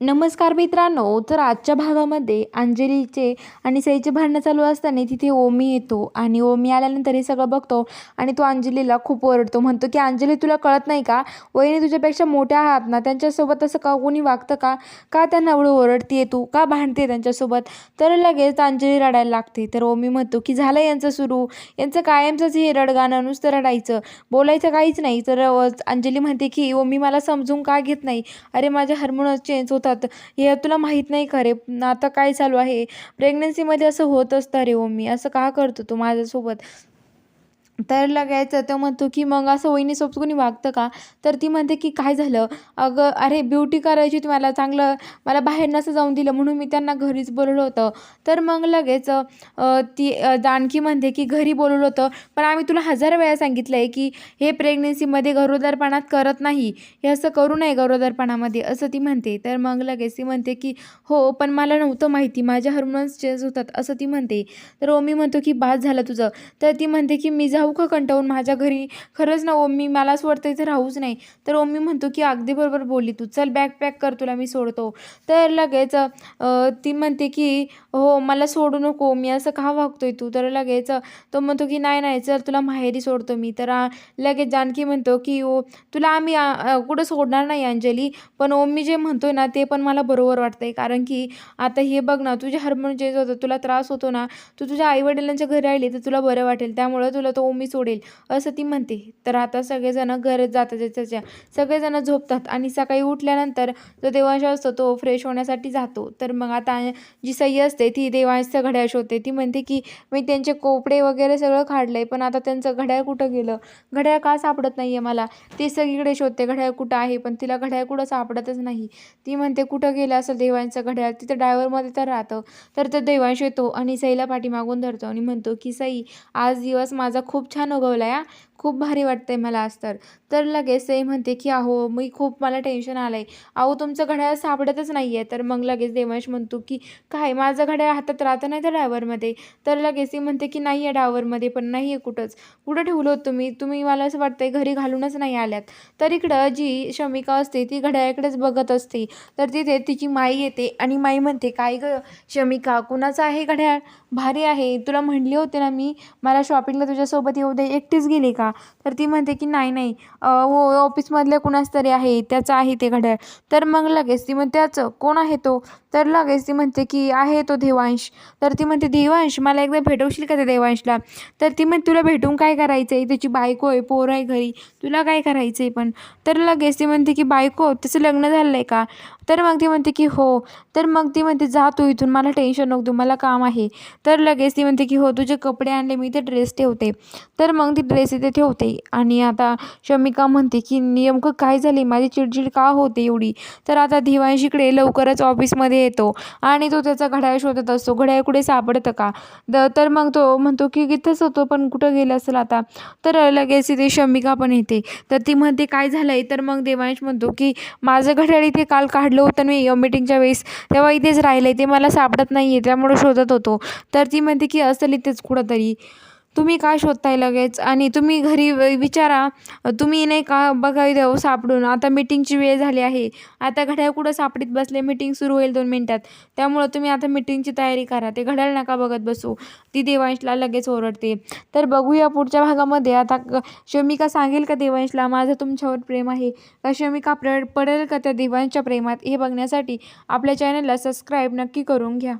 नमस्कार मित्रांनो तर आजच्या भागामध्ये अंजलीचे आणि सईचे भांडणं चालू असताना तिथे ओमी येतो आणि ओमी आल्यानंतर हे सगळं बघतो आणि तो अंजलीला खूप ओरडतो. म्हणतो की अंजली तुला कळत नाही का? वहिनी तुझ्यापेक्षा मोठ्या आहात ना त्यांच्यासोबत असं का कोणी वागतं का? का त्यांना एवढं ओरडते तू? का भांडते त्यांच्यासोबत? तर लगेच अंजली रडायला लागते. तर ओमी म्हणतो की झालं यांचं सुरू. यांचं कायमचंच हे रडगाणं नुसतं रडायचं. बोलायचं काहीच नाही. तर अंजली म्हणते की ओमी मला समजून का घेत नाही? अरे माझ्या हार्मोन्स चेंज होतात हे तुला माहीत नाही का रे? आता काय चालू आहे? प्रेग्नन्सीमध्ये असं होत असतं रे ओमी असं का करतो तू माझ्यासोबत? तर लगेच तो म्हणतो की मग असं वहिनीसोबत कोणी वागतं का? तर ती म्हणते की काय झालं? अगं अरे ब्युटी करायची होती मला चांगलं मला बाहेर नसं जाऊन दिलं म्हणून मी त्यांना घरीच बोलवलं होतं. तर मग लगेच ती जानकी म्हणते की घरी बोलवलं होतं. पण आम्ही तुला हजार वेळा सांगितलं आहे की हे प्रेग्नेन्सीमध्ये गरोदरपणात करत नाही. हे असं करू नये गरोदरपणामध्ये असं ती म्हणते. तर मग लगेच ती म्हणते की हो पण मला नव्हतं माहिती. माझ्या हार्मोन्स चेंज होतात असं ती म्हणते. तर ओमी म्हणतो की बाद झालं तुझं. तर ती म्हणते की मी जाऊ का कंटाळून माझ्या घरी. खरंच ना ओम्मी मला वाटतं इथे राहूच नाही. तर ओम्मी म्हणतो की अगदी बरोबर बोलली तू. चल बॅग पॅक कर तुला मी सोडतो. तर लगेच ती म्हणते की हो मला सोडू नको. मी असं का वागतोय तू? तर लगेच तो म्हणतो की नाही नाही चल तुला माहेरी सोडतो मी. तर लगेच जानकी म्हणतो की ओ तुला आम्ही कुठं सोडणार नाही अंजली. पण ओम्मी जे म्हणतोय ना ते पण मला बरोबर वाटतंय. कारण की आता हे बघ ना तुझे हार्मोन चेंज होतं तुला त्रास होतो ना तू तुझ्या आईवडिलांच्या घरी राहिली तर तुला बरं वाटेल. त्यामुळं तुला तो ओम मी सोडेल असं ती म्हणते. तर आता सगळेजण घरात जातात त्याच्या सगळेजण झोपतात आणि सकाळी उठल्यानंतर जो देवांश असतो तो फ्रेश होण्यासाठी जातो. तर मग आता जी सई असते ती देवांशचं घड्याळ शोधते. ती म्हणते की मी त्यांचे कोपडे वगैरे सगळं काढलं आहे पण आता त्यांचं घड्याळ कुठं गेलं? घड्याळ का सापडत नाही आहे मला? ते सगळीकडे शोधते घड्याळ कुठं आहे? पण तिला घड्याळ कुठं सापडतच नाही. ती म्हणते कुठं गेलं असं देवांचं घड्याळ? तिथं ड्रायव्हरमध्ये तर राहतं. तर तो देवांश येतो आणि सईला पाठीमागून धरतो आणि म्हणतो की सई आज दिवस माझा खूप छान उगवला या. खूप भारी वाटतंय मला आज तर. तर लगेच ते म्हणते की अहो मी खूप मला टेन्शन आलं आहे अहो तुमचं घड्याळ सापडतच नाही आहे तर मग लगेच देवांश म्हणतो की काय माझं घड्याळ हातात राहतं नाही तर ड्रायव्हरमध्ये तर लगेच ती म्हणते की नाही आहे ड्रायव्हरमध्ये पण नाही आहे कुठंच. कुठं ठेवलं होतं तुम्ही तुम्ही मला असं वाटतंय घरी घालूनच नाही आल्यात. तर इकडं जी शमिका असते ती घड्याळाकडेच बघत असते. तर तिथे तिची माई येते आणि माई म्हणते काय ग शमिका कुणाचं आहे घड्याळ? भारी आहे. तुला म्हणले होते ना मी? मला शॉपिंगला तुझ्यासोबत येऊ दे एकटीच गेली का? तर ती म्हणते की नाही नाही. हो ऑफिसमधल्या कुणाच तरी आहे. त्याचं आहे ते घड्याळ. तर मग लगेच ती म्हणते त्याचं कोण आहे तो? तर लगेच ती म्हणते की आहे तो देवांश. तर ती म्हणते देवांश? मला एकदा भेटवशील का त्या देवांशला? तर ती म्हणते तुला भेटून काय करायचं आहे त्याची बायको आहे पोर आहे घरी. तुला काय करायचं आहे पण? तर लगेच ती म्हणते की बायको त्याचं लग्न झालं आहे का? तर मग ती म्हणते की हो. तर मग ती म्हणते जा तू इथून. मला टेन्शन नको. तू मला काम आहे. तर लगेच ती म्हणते की हो तुझे कपडे आणले. मी ते ड्रेस ठेवते. तर मग ती ड्रेस इथे ठेवते. आणि आता शमिका म्हणते की नेमकं काय झाले माझी चिडचिड का होते एवढी? तर आता दिवांशीकडे लवकरच ऑफिसमध्ये येतो. आणि तो त्याचा घड्याळ शोधत असतो. घड्याळ कुठे सापडतं का? द तर मग तो म्हणतो की इथंच होतो पण कुठं गेलं असेल आता? तर लगेच इथे शमिका पण येते. तर ती म्हणते काय झालं आहे तर मग देवांश म्हणतो की माझं घड्याळ इथे काल काढलं होतं मी मीटिंगच्या वेळेस. तेव्हा इथेच राहिलं आहे ते मला सापडत नाही आहे त्यामुळे शोधत होतो. तर ती म्हणते की असेल इथेच कुठंतरी. तुम्ही का शोधताय लगेच? आणि तुम्ही घरी विचारा तुम्ही नाही का बघावी देऊ हो, सापडून. आता मीटिंगची वेळ झाली आहे. आता घड्याळ कुठं सापडीत बसले? मीटिंग सुरू होईल दोन मिनटात. त्यामुळं तुम्ही आता मीटिंगची तयारी करा. ते घड्याळ नका बघत बसू. ती देवांशला लगेच ओरडते. तर बघूया पुढच्या भागामध्ये. आता शमिका सांगेल का देवांशला माझं तुमच्यावर प्रेम आहे? का शमिका प्र पडेल का त्या देवांशच्या प्रेमात? हे बघण्यासाठी आपल्या चॅनलला सबस्क्राईब नक्की करून घ्या.